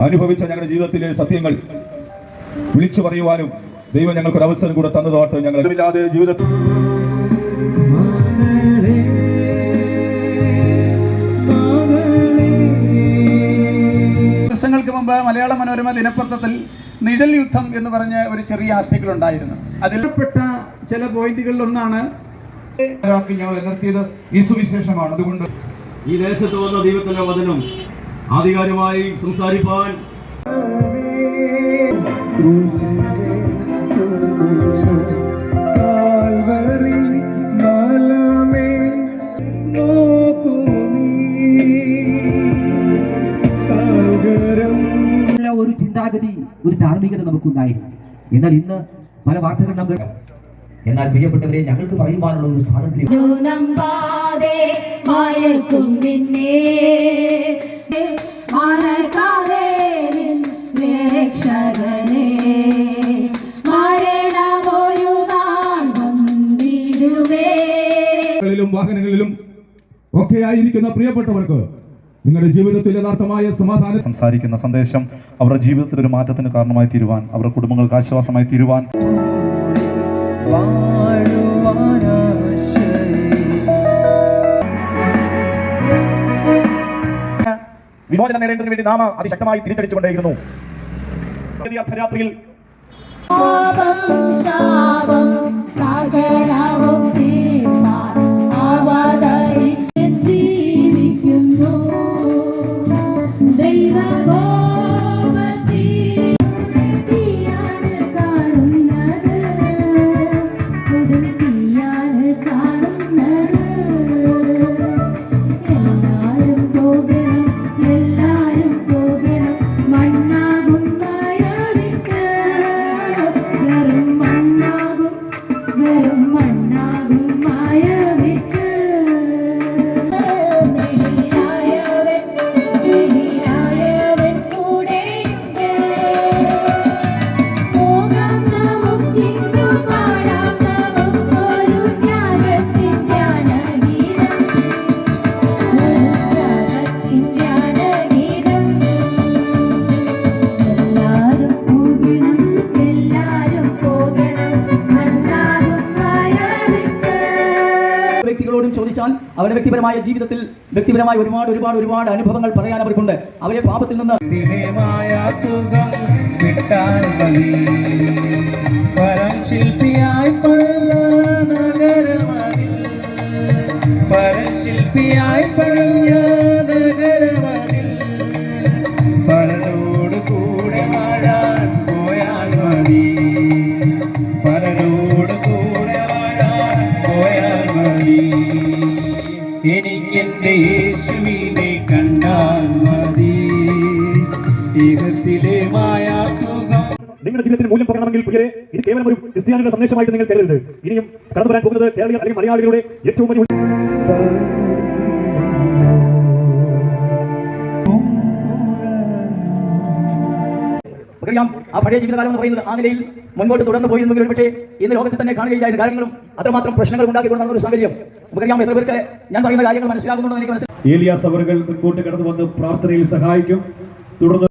അനുഭവിച്ച ഞങ്ങളുടെ ജീവിതത്തിലെ സത്യങ്ങൾ വിളിച്ചു പറയുവാനും ദൈവം ഞങ്ങൾക്ക് ഒരു അവസരം കൂടെ തന്നതോർത്ത് ഞങ്ങൾ ഇല്ലാതെ ജീവിതത്തിൽ ദിവസങ്ങൾക്ക് മുമ്പ് മലയാള മനോരമ ദിനപത്രത്തിൽ നിഴൽ യുദ്ധം എന്ന് പറഞ്ഞ ഒരു ചെറിയ ആർട്ടിക്കിൾ ഉണ്ടായിരുന്നു. അതിൽപ്പെട്ട ചില പോയിന്റുകളിൽ ഒന്നാണ് ഞങ്ങൾ എതിർത്തിയത് ഈ സുവിശേഷമാണ് അതുകൊണ്ട് ഈ ദേശത്ത് വന്ന ദൈവത്തിന്റെ വചനം ആധികാരികമായി സംസാരിപ്പാൻ ഒരു ചിന്താഗതി ഒരു ധാർമ്മികത നമുക്കുണ്ടായിരുന്നു. എന്നാൽ ഇന്ന് പല വാർത്തകൾ നമ്മൾ എന്നാൽ പ്രിയപ്പെട്ടവരെ ഞങ്ങൾക്ക് പറയുവാനുള്ള ഒരു സ്വാതന്ത്ര്യം നമ്പാതെ മയക്കും നിന്നെ മറക്കാതെ രക്ഷകനെ വാഹനങ്ങളിലും ഒക്കെ ആയിരിക്കുന്ന പ്രിയപ്പെട്ടവർക്ക് നിങ്ങളുടെ ജീവിതത്തിൽ യഥാർത്ഥമായ സമാധാനം സംസാരിക്കുന്ന സന്ദേശം അവരുടെ ജീവിതത്തിൽ ഒരു മാറ്റത്തിന് കാരണമായി തീരുവാൻ അവരുടെ കുടുംബങ്ങൾക്ക് ആശ്വാസമായി തീരുവാൻ. വിമോചനം നേടേണ്ടതിന് വേണ്ടി നാമ അതിശക്തമായി തിരിച്ചടിച്ചുകൊണ്ടേയിരുന്നു. അർദ്ധരാത്രിയിൽ മായാ വ്യക്തികളോടും ചോദിച്ചാൽ അവരുടെ വ്യക്തിപരമായ ജീവിതത്തിൽ വ്യക്തിപരമായ ഒരുപാട് ഒരുപാട് ഒരുപാട് അനുഭവങ്ങൾ പറയാൻ അവർക്കുണ്ട്. അവരെ പാപത്തിൽ നിന്ന് പരം ശില്പിയായി പണിത എനിക്കെന്റെ യേശുവിനെ കണ്ടാൽ മതി. ഇഹത്തിലെ മായാസുഖം നിങ്ങളുടെ ജീവിതത്തിന് മൂല്യം പറയണമെങ്കിൽ പ്രിയരെ ഇത് കേവലം ഒരു ക്രിസ്ത്യാനിയുടെ സന്ദേശമായിട്ട് നിങ്ങൾ കരുതരുത്. ഇനിയും കടന്നു വരാൻ പോകുന്നത് കേരളീയ അല്ലെങ്കിൽ മലയാളികളുടെ ഏറ്റവും വലിയ നമുക്കറിയാം ആ പഴയ ജീവിതകാലം എന്ന് പറയുന്നത് ആ നിലയിൽ മുൻപോട്ട് തുടർന്ന് പോയിരുന്നെങ്കിൽ ഒരുപക്ഷെ ഇന്ന് ലോകത്തിൽ തന്നെ കാണുകയില്ലായിരുന്നു കാര്യങ്ങളും അത്രമാത്രം പ്രശ്നങ്ങൾ ഉണ്ടാക്കിക്കൊണ്ടുവന്ന ഒരു സാഹചര്യം നമുക്കറിയാം എത്ര പേർക്ക് ഞാൻ പറയുന്ന കാര്യങ്ങൾ മനസ്സിലാകുന്നുണ്ടോ എനിക്ക് മനസ്സിലായി ഏലിയാസ് അവർക്ക് മുൻകൂട്ട് കടന്നു വന്ന് പ്രാർത്ഥനയിൽ സഹായിക്കും. തുടർന്ന്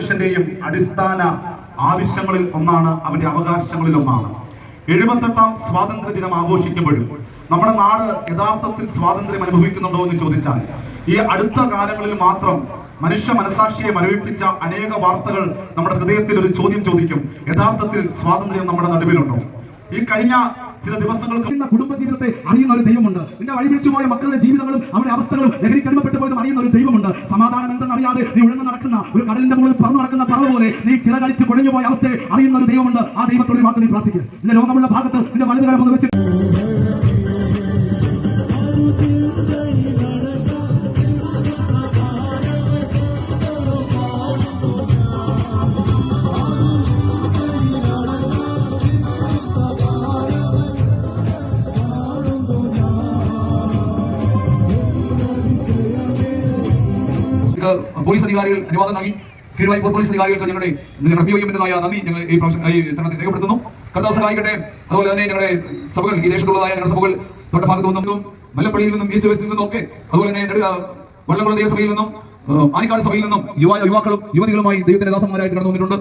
മനുഷ്യന്റെയും അടിസ്ഥാന ആവശ്യങ്ങളിൽ ഒന്നാണ് അവന്റെ അവകാശങ്ങളിൽ ഒന്നാണ്. എഴുപത്തെട്ടാം സ്വാതന്ത്ര്യ ദിനം ആഘോഷിക്കുമ്പോഴും നമ്മുടെ നാട് യഥാർത്ഥത്തിൽ സ്വാതന്ത്ര്യം അനുഭവിക്കുന്നുണ്ടോ എന്ന് ചോദിച്ചാൽ ഈ അടുത്ത കാലങ്ങളിൽ മാത്രം മനുഷ്യ മനസാക്ഷിയെ മരവിപ്പിച്ച അനേക വാർത്തകൾ നമ്മുടെ ഹൃദയത്തിൽ ഒരു ചോദ്യം ചോദിക്കും. യഥാർത്ഥത്തിൽ സ്വാതന്ത്ര്യം നമ്മുടെ നടുവിലുണ്ടോ? ഈ കഴിഞ്ഞ ചില ദിവസങ്ങൾക്ക് കുടുംബജീവിതത്തെ അറിയുന്ന ഒരു ദൈവമുണ്ട്. നിന്റെ വഴിപിടിച്ചു പോയ മക്കളുടെ ജീവിതങ്ങളും അവരുടെ അവസ്ഥകളും ലഹരി കടിമപ്പെട്ടു പോയതും അറിയുന്ന ഒരു ദൈവമുണ്ട്. സമാധാനം എന്തെന്ന് അറിയാതെ നീ ഉഴന്ന് നടക്കുന്ന ഒരു കടലിന്റെ മുകളിൽ പറന്നു നടക്കുന്ന പറവ് പോലെ നീ ചിറകടിച്ച് കുഴഞ്ഞു പോയ അവസ്ഥയെ അറിയുന്ന ഒരു ദൈവമുണ്ട്. ആ ദൈവത്തോട് മാത്രം നീ പ്രാർത്ഥിക്കുക നിന്റെ ലോകമുള്ള ഭാഗത്ത് നിന്റെ വലതുകാലം ഒന്ന് വെച്ച് ഇത് പോലീസ് അധികാരികൾ അനുവാദം നൽകി. കീഴുവായി പോലീസ് അധികാരികൾക്ക് ഞങ്ങളുടെ ഞങ്ങളുടെ പി എമ്മിന്റെതായ നന്ദി. ഞങ്ങൾ ഈ പ്രാവശ്യം ഈ തരണത്തിൽ രേഖപ്പെടുത്തുന്നു. കർത്താവ് സഹായിക്കട്ടെ. അതുപോലെ തന്നെ ഞങ്ങളുടെ സഭകൾ ഈ ദേശത്തുള്ളതായ ഞങ്ങളുടെ സഭകൾ തൊട്ട ഭാഗത്ത് നിന്നും മല്ലപ്പള്ളിയിൽ നിന്നും ഈസ്റ്റ് വെസ്റ്റിൽ നിന്നും ഒക്കെ അതുപോലെ തന്നെ വള്ളംകുളം ദേവസഭയിൽ നിന്നും ആനിക്കാട് സഭയിൽ നിന്നും യുവ യുവാക്കളും യുവതികളുമായി ദൈവത്തിന്റെ ദാസന്മാരായിട്ട് കടന്നു വന്നിട്ടുണ്ട്